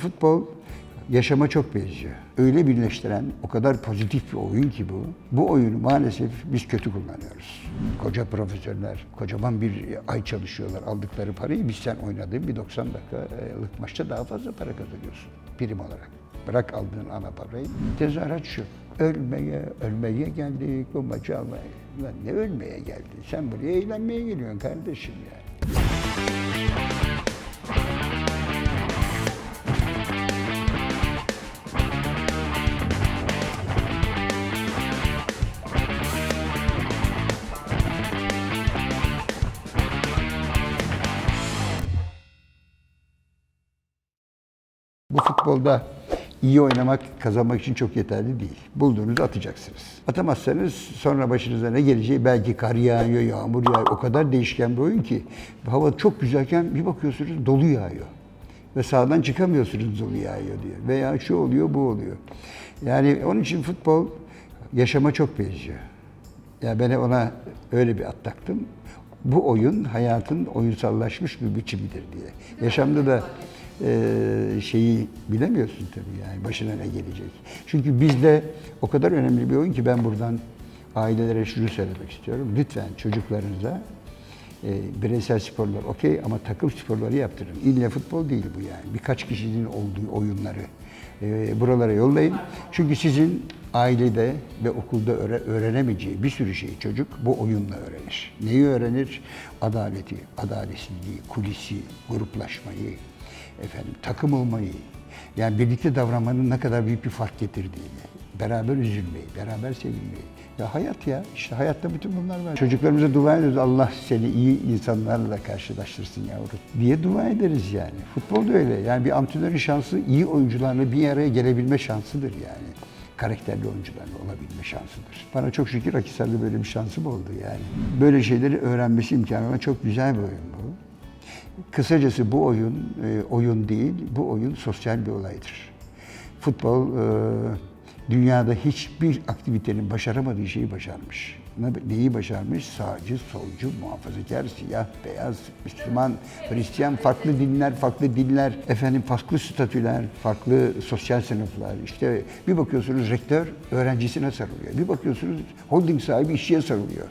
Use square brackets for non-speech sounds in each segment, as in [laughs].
futbol yaşama çok benziyor. Öyle birleştiren, o kadar pozitif bir oyun ki bu. Bu oyunu maalesef biz kötü kullanıyoruz. Koca profesörler, kocaman bir ay çalışıyorlar. Aldıkları parayı biz sen oynadığın bir 90 dakikalık maçta daha fazla para kazanıyorsun prim olarak. Bırak aldığın ana parayı. Tezahürat şu. Ölmeye, ölmeye geldik bu maçı almaya. Lan ne ölmeye geldin? Sen buraya eğlenmeye geliyorsun kardeşim yani. Bu futbolda iyi oynamak, kazanmak için çok yeterli değil. Bulduğunuzu atacaksınız. Atamazsanız sonra başınıza ne geleceği belki kar yağıyor, yağmur yağıyor. O kadar değişken bir oyun ki. Hava çok güzelken bir bakıyorsunuz dolu yağıyor. Ve sağdan çıkamıyorsunuz dolu yağıyor diye. Veya şu oluyor, bu oluyor. Yani onun için futbol yaşama çok benziyor. Ya ben ona öyle bir at taktım. Bu oyun hayatın oyunsallaşmış bir biçimidir diye. Yaşamda da e, şeyi bilemiyorsun tabii yani başına ne gelecek. Çünkü bizde o kadar önemli bir oyun ki ben buradan ailelere şunu söylemek istiyorum. Lütfen çocuklarınıza e, bireysel sporlar okey ama takım sporları yaptırın. İlle futbol değil bu yani. Birkaç kişinin olduğu oyunları e, buralara yollayın. Çünkü sizin ailede ve okulda öğre- öğrenemeyeceği bir sürü şeyi çocuk bu oyunla öğrenir. Neyi öğrenir? Adaleti, adaletsizliği, kulisi, gruplaşmayı, efendim takım olmayı, yani birlikte davranmanın ne kadar büyük bir fark getirdiğini, beraber üzülmeyi, beraber sevinmeyi. Ya hayat ya, işte hayatta bütün bunlar var. Çocuklarımıza dua ediyoruz, Allah seni iyi insanlarla karşılaştırsın yavrum diye dua ederiz yani. Futbol da öyle, yani bir antrenörün şansı iyi oyuncularla bir araya gelebilme şansıdır yani. Karakterli oyuncularla olabilme şansıdır. Bana çok şükür Akhisar'da böyle bir şansım oldu yani. Böyle şeyleri öğrenmesi imkanı çok güzel bir oyun bu. Kısacası bu oyun e, oyun değil, bu oyun sosyal bir olaydır. Futbol e, dünyada hiçbir aktivitenin başaramadığı şeyi başarmış. Ne- Neyi başarmış? Sağcı, solcu, muhafazakar, siyah, beyaz, Müslüman, Hristiyan, farklı dinler, farklı diller, efendim farklı statüler, farklı sosyal sınıflar. İşte bir bakıyorsunuz rektör öğrencisine sarılıyor. Bir bakıyorsunuz holding sahibi işçiye sarılıyor.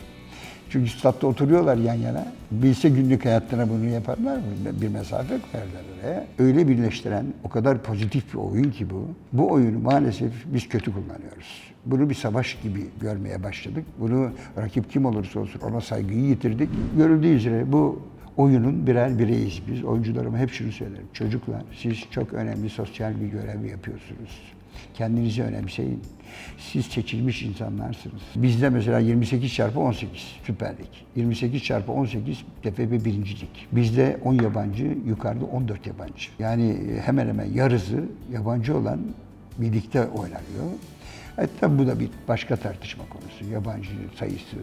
Çünkü statta oturuyorlar yan yana. Bilse günlük hayatlarına bunu yaparlar mı? Bir mesafe koyarlar oraya. Öyle birleştiren, o kadar pozitif bir oyun ki bu. Bu oyunu maalesef biz kötü kullanıyoruz. Bunu bir savaş gibi görmeye başladık. Bunu rakip kim olursa olsun ona saygıyı yitirdik. Görüldüğü üzere bu oyunun birer bireyiz biz. Oyuncularıma hep şunu söylerim. Çocuklar siz çok önemli sosyal bir görev yapıyorsunuz. Kendinizi önemseyin. Siz seçilmiş insanlarsınız. Bizde mesela 28 çarpı 18 Süper Lig. 28 çarpı 18 TFF birincilik. Bizde 10 yabancı, yukarıda 14 yabancı. Yani hemen hemen yarısı yabancı olan birlikte oynanıyor. Hatta bu da bir başka tartışma konusu. Yabancı sayısı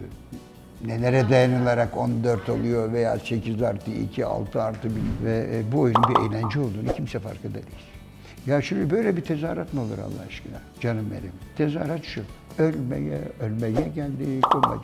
nelere dayanılarak 14 oluyor veya 8 artı 2, 6 artı 1 ve e, bu oyunun bir eğlence olduğunu kimse farkında değil. Ya şimdi böyle bir tezahürat mı olur Allah aşkına? Canım benim. Tezahürat şu. Ölmeye, ölmeye geldik,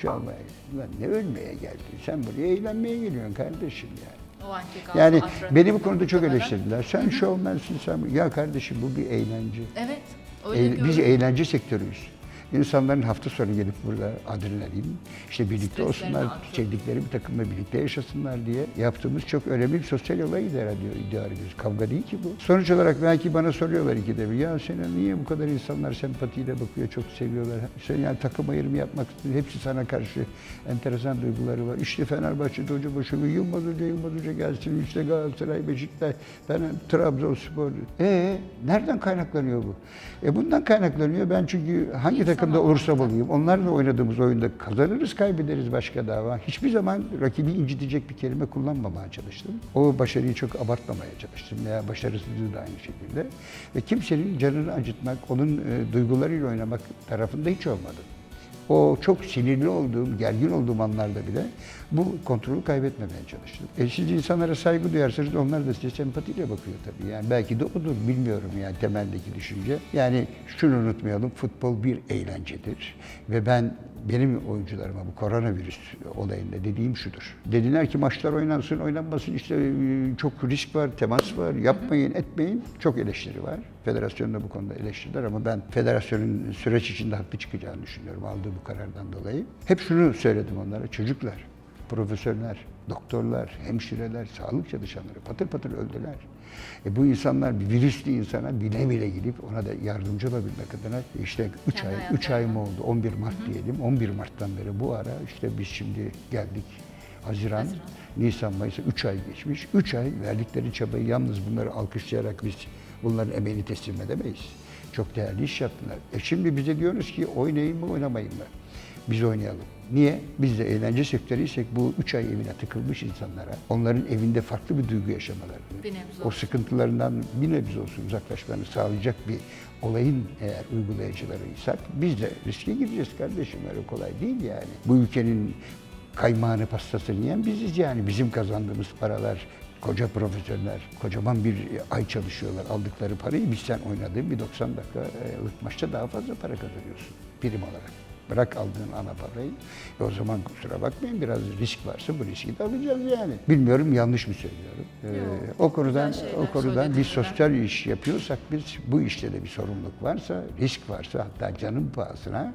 almaya. Lan ne ölmeye geldin? Sen buraya eğlenmeye geliyorsun kardeşim yani. O anki gazlı Yani beni bu konuda çok eleştirdiler. Sen şovmensin, sen... Ya kardeşim bu bir eğlence. Evet. Öyle Eğ- biz görüyorum. eğlence sektörüyüz. İnsanların hafta sonu gelip burada adrenalin, işte birlikte olsunlar, sevdikleri bir takımla birlikte yaşasınlar diye yaptığımız çok önemli bir sosyal olay idare, ediyor, idare ediyoruz. Kavga değil ki bu. Sonuç olarak belki bana soruyorlar ikide bir, ya senin niye bu kadar insanlar sempatiyle bakıyor, çok seviyorlar. Sen yani takım ayrımı yapmak istiyorsun, hepsi sana karşı enteresan duyguları var. İşte Fenerbahçe'de hoca başımı Yılmaz Hoca, Yılmaz Hoca gelsin, işte Galatasaray, Beşiktaş, Fener, Trabzonspor. E nereden kaynaklanıyor bu? E bundan kaynaklanıyor. Ben çünkü hangi takımda olursam olayım, onlarla oynadığımız oyunda kazanırız, kaybederiz başka dava. Hiçbir zaman rakibi incitecek bir kelime kullanmamaya çalıştım. O başarıyı çok abartmamaya çalıştım veya başarısızlığı da aynı şekilde. Ve kimsenin canını acıtmak, onun e, duygularıyla oynamak tarafında hiç olmadım. O çok sinirli olduğum, gergin olduğum anlarda bile bu kontrolü kaybetmemeye çalıştım. E insanlara saygı duyarsanız onlar da size sempatiyle bakıyor tabii. Yani belki de odur, bilmiyorum yani temeldeki düşünce. Yani şunu unutmayalım, futbol bir eğlencedir. Ve ben benim oyuncularıma bu koronavirüs olayında dediğim şudur. Dediler ki maçlar oynansın, oynanmasın işte e, çok risk var, temas var, yapmayın, etmeyin. Çok eleştiri var. Federasyon da bu konuda eleştiriler ama ben federasyonun süreç içinde haklı çıkacağını düşünüyorum aldığı bu karardan dolayı. Hep şunu söyledim onlara, çocuklar, profesörler, doktorlar, hemşireler, sağlık çalışanları patır patır öldüler. E bu insanlar bir virüslü insana bile bile gidip ona da yardımcı olabilmek adına işte 3 Kendi ay, 3 hayatlarını. ay mı oldu? 11 Mart diyelim. 11 Mart'tan beri bu ara işte biz şimdi geldik. Haziran, Haziran. Nisan, Mayıs'a 3 ay geçmiş. 3 ay verdikleri çabayı yalnız bunları alkışlayarak biz bunların emeğini teslim edemeyiz. Çok değerli iş yaptılar. E şimdi bize diyoruz ki oynayın mı oynamayın mı? Biz oynayalım. Niye? Biz de eğlence sektörüysek bu 3 ay evine tıkılmış insanlara, onların evinde farklı bir duygu nebze o sıkıntılarından bir nebze olsun uzaklaşmalarını sağlayacak bir olayın eğer uygulayıcılarıysak biz de riske gireceğiz kardeşim. Öyle kolay değil yani. Bu ülkenin kaymağını pastasını yiyen biziz yani. Bizim kazandığımız paralar koca profesörler, kocaman bir ay çalışıyorlar. Aldıkları parayı biz sen oynadığın bir 90 dakika e, maçta daha fazla para kazanıyorsun prim olarak. Bırak aldığın ana parayı. E o zaman kusura bakmayın biraz risk varsa bu riski de alacağız yani. Bilmiyorum yanlış mı söylüyorum. Ee, Yok, o konudan güzel şeyler o konudan söyledin bir Murat. sosyal iş yapıyorsak biz bu işte de bir sorumluluk varsa, risk varsa hatta canın pahasına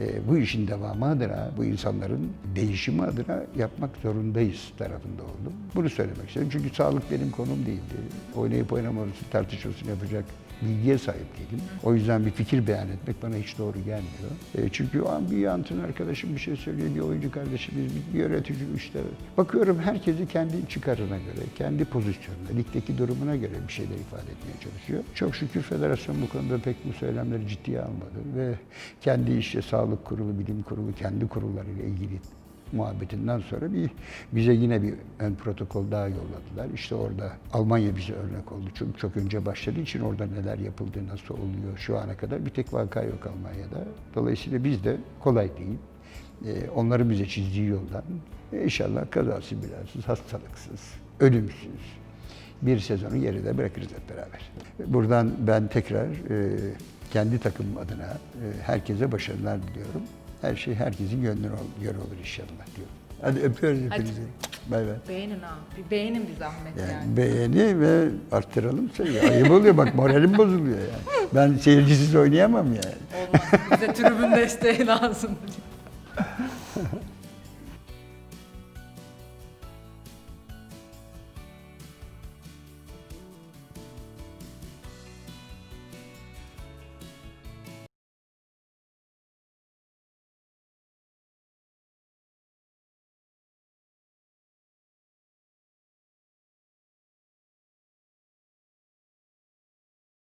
e, bu işin devamı adına, bu insanların değişimi adına yapmak zorundayız tarafında oldum. Bunu söylemek istedim. Çünkü sağlık benim konum değildi. Oynayıp oynamaması tartışmasını yapacak bilgiye sahip değilim. O yüzden bir fikir beyan etmek bana hiç doğru gelmiyor. E, çünkü o an bir antrenör arkadaşım bir şey söylüyor, bir oyuncu kardeşimiz, bir yönetici işte. Bakıyorum herkesi kendi çıkarına göre, kendi pozisyonuna, ligdeki durumuna göre bir şeyler ifade etmeye çalışıyor. Çok şükür federasyon bu konuda pek bu söylemleri ciddiye almadı ve kendi işte sağlık kurulu, bilim kurulu, kendi kurullarıyla ilgili muhabbetinden sonra bir bize yine bir ön protokol daha yolladılar. İşte orada Almanya bize örnek oldu. Çünkü çok önce başladığı için orada neler yapıldı, nasıl oluyor şu ana kadar bir tek vaka yok Almanya'da. Dolayısıyla biz de kolay değil. Ee, onların bize çizdiği yoldan e, inşallah kazasız belasız, hastalıksız, ölümsüz bir sezonu geride bırakırız hep beraber. Buradan ben tekrar e, kendi takımım adına e, herkese başarılar diliyorum. Her şey herkesin gönlüne göre olur inşallah diyorum. Hadi öpüyoruz hepinizi. Bay bay. Beğenin ha. Bir beğenin bir zahmet yani. Yani beğeni ve arttıralım sayıyı. Ayıp oluyor bak moralim bozuluyor yani. Ben seyircisiz oynayamam yani. Olmaz. Bize tribün desteği lazım. [laughs]